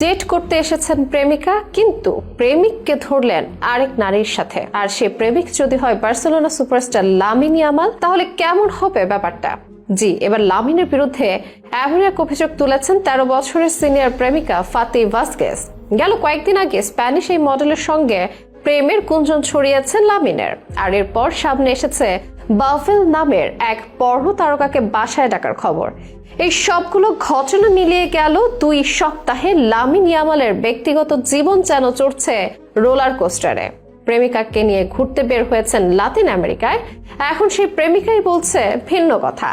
Date করতে এসেছেন প্রেমিকা, কিন্তু প্রেমিককে ধরলেন আরেক নারীর সাথে। আর সে প্রেমিক যদি হয় বার্সেলোনা সুপারস্টার লামিন আমাল তাহলে কেমন হবে ব্যাপারটা? জি, এবার লামিনের বিরুদ্ধে এমন এক অভিযোগ তুলেছেন তেরো বছরের সিনিয়র প্রেমিকা ফাতে ভাস্কেস। গেল কয়েকদিন আগে স্প্যানিশ এই মডেলের সঙ্গে প্রেমের কুঞ্জন ছড়িয়েছেন লামিনের। আর এরপর সামনে এসেছে বাফেল নামের এক পর্ণ তারকাকে বাসায় ডাকার খবর। এই সবগুলো ঘটনা মিলিয়ে গেল দুই সপ্তাহে লামিন ইয়ামালের ব্যক্তিগত জীবন যেন চড়ছে রোলার কোস্টারে। প্রেমিকাকে নিয়ে ঘুরতে বের হয়েছেন লাতিন আমেরিকায়। এখন সেই প্রেমিকাই বলছে ভিন্ন কথা।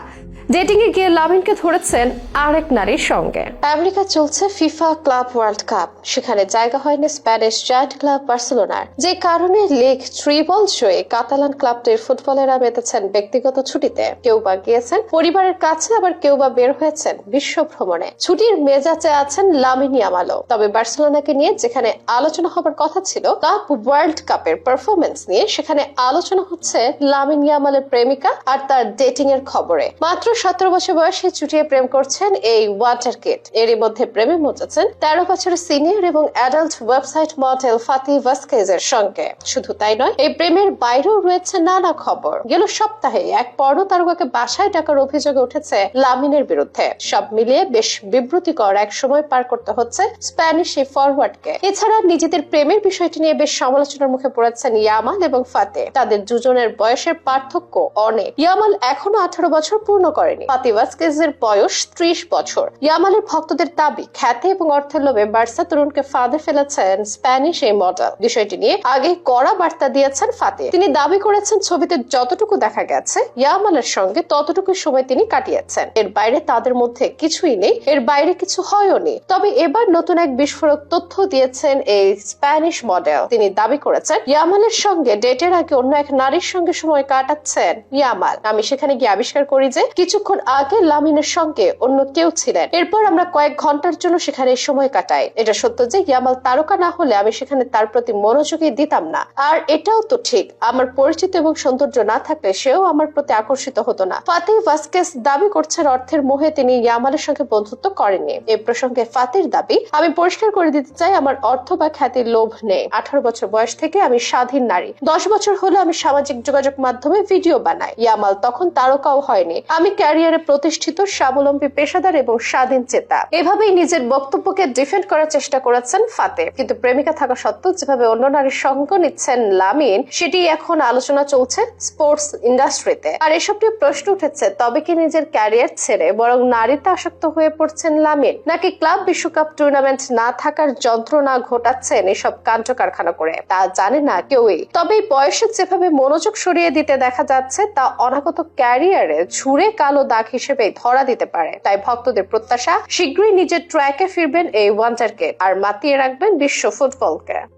ডেটিং এ গিয়ে লামিনকে ধরেছেন আরেক নারীর সঙ্গে। আমেরিকা চলছে ফিফা ক্লাব ওয়ার্ল্ড কাপ। সেখানে জায়গা হয়নি স্প্যানিশ জায়ান্ট ক্লাব বার্সেলোনার। যে কারণে লিগ ট্রিবল জয়ে কাতালান ক্লাবটির ফুটবলেরা মেতেছেন ব্যক্তিগত ছুটিতে। কেউ বা গিয়েছেন পরিবারের কাছে, আবার কেউ বা বের হয়েছেন বিশ্ব ভ্রমণে। ছুটির মেজাজে আছেন লামিন ইয়ামালও। তবে বার্সেলোনাকে নিয়ে যেখানে আলোচনা হবার কথা ছিল, কাপ ওয়ার্ল্ড কাপের পারফরমেন্স নিয়ে সেখানে আলোচনা হচ্ছে লামিন আমালের প্রেমিকা আর তার ডেটিং এর খবরে। মাত্র সতেরো বছর বয়সে চুটিয়ে প্রেম করছেন এই ওয়াটার কিট এরই মধ্যে প্রেমে মজেছেন তেরো বছরের সিনিয়র এবং adult website model Fati Vasquez এর সঙ্গে। শুধু তাই নয়, এই প্রেমের বাইরেও রয়েছে নানা খবর। গেল সপ্তাহে এক পর্ণ তারকাকে বাসায় ডাকার অভিযোগে উঠেছে লামিনের বিরুদ্ধে। সব মিলিয়ে বেশ বিব্রতিকর এক সময় পার করতে হচ্ছে স্প্যানিশ এই ফরওয়ার্ডকে। এছাড়া নিজেদের প্রেমের বিষয়টি নিয়ে বেশ সমালোচনার মুখে পড়েছেন ইয়ামাল এবং ফাতে। তাদের দুজনের বয়সের পার্থক্য অনেক। ইয়ামাল এখনও আঠারো বছর পূর্ণ করেনি। ফাতি ভাস্কেজের বয়স ত্রিশ বছর। ইয়ামালের ভক্তদের দাবি, খ্যাতি এবং অর্থের লোভে বার্সা তরুণকে ফাঁদে ফেলেছেন স্প্যানিশ এই মডেল। বিষয়টি নিয়ে আগে কড়া বার্তা দিয়েছেন ফাতে। তিনি দাবি করেছেন, ছবিতে যতটুকু দেখা গেছে, ইয়ামালের সঙ্গে ততটুকু সময় তিনি কাটিয়েছেন। এর বাইরে তাদের মধ্যে কিছুই নেই, এর বাইরে কিছু হয়ও নেই। তবে এবার নতুন এক বিস্ফোরক তথ্য দিয়েছেন এই স্প্যানিশ মডেল। তিনি দাবি করেছেন, ইয়ামালের সঙ্গে, ডেটের আগে অন্য এক নারীর সঙ্গে সময় কাটাচ্ছেন ইয়ামাল। আমি সেখানে গিয়ে আবিষ্কার করি যে কিছুক্ষণ আগে লামিনের সঙ্গে অন্য কেউ ছিলেন। এরপর আমরা কয়েক ঘণ্টার জন্য সেখানে সময় কাটাই। এটা সত্য যে ইয়ামাল তারকা না হলে আমি সেখানে তার প্রতি মনোযোগী দিতাম না। আর এটাও তো ঠিক, আমার পরিচিত এবং সৌন্দর্য না থাকলে সেও আমার প্রতি আকর্ষিত হতো না। ফাতিহ ভাস্কেস দাবি করছেন অর্থের মোহে তিনি ইয়ামালের সঙ্গে বন্ধুত্ব করেননি। এ প্রসঙ্গে ফাতির দাবি, আমি পরিষ্কার করে দিতে চাই আমার অর্থ বা খ্যাতির লোভ নেই। আঠারো বছর বয়স থেকে আমি স্বাধীন নারী। দশ বছর হলে আমি সামাজিক যোগাযোগ মাধ্যমে ভিডিও বানাই। ইয়ামাল তখন তারকাও হয়নি। আমি ক্যারিয়ারে প্রতিষ্ঠিত, স্বাবলম্বী পেশাদার এবং স্বাধীন চেতা। এভাবেই নিজের বক্তব্যকে ডিফেন্ড করার চেষ্টা করেছেন ফাতে কিন্তু প্রেমিকা থাকা সত্ত্বেও যেভাবে অন্য নারীর সঙ্গ নিচ্ছেন লামিন, সেটি এখন আলোচনা চলছে স্পোর্টস ইন্ডাস্ট্রিতে আর এসব নিয়ে প্রশ্ন উঠেছে, তবে কি নিজের ক্যারিয়ার ছেড়ে বরং নারীতে আসক্ত হয়ে পড়ছেন লামিন, নাকি ক্লাব বিশ্বকাপ টুর্নামেন্ট না থাকার যন্ত্রণা ঘটাচ্ছেন এসব কাণ্ড কারখানা করে? তা জানে না কেউই। তবে বয়সে যেভাবে মনোযোগ সরিয়ে দিতে দেখা যাচ্ছে, তা অনাগত ক্যারিয়ারে ঝুড়ে কালো দাগ হিসেবে ধরা দিতে পারে। তাই ভক্তদের প্রত্যাশা, শীঘ্রই নিজের ট্র্যাকে ফিরবেন এই ওয়ান্টারকে আর মাতিয়ে রাখবেন বিশ্ব ফুটবলকে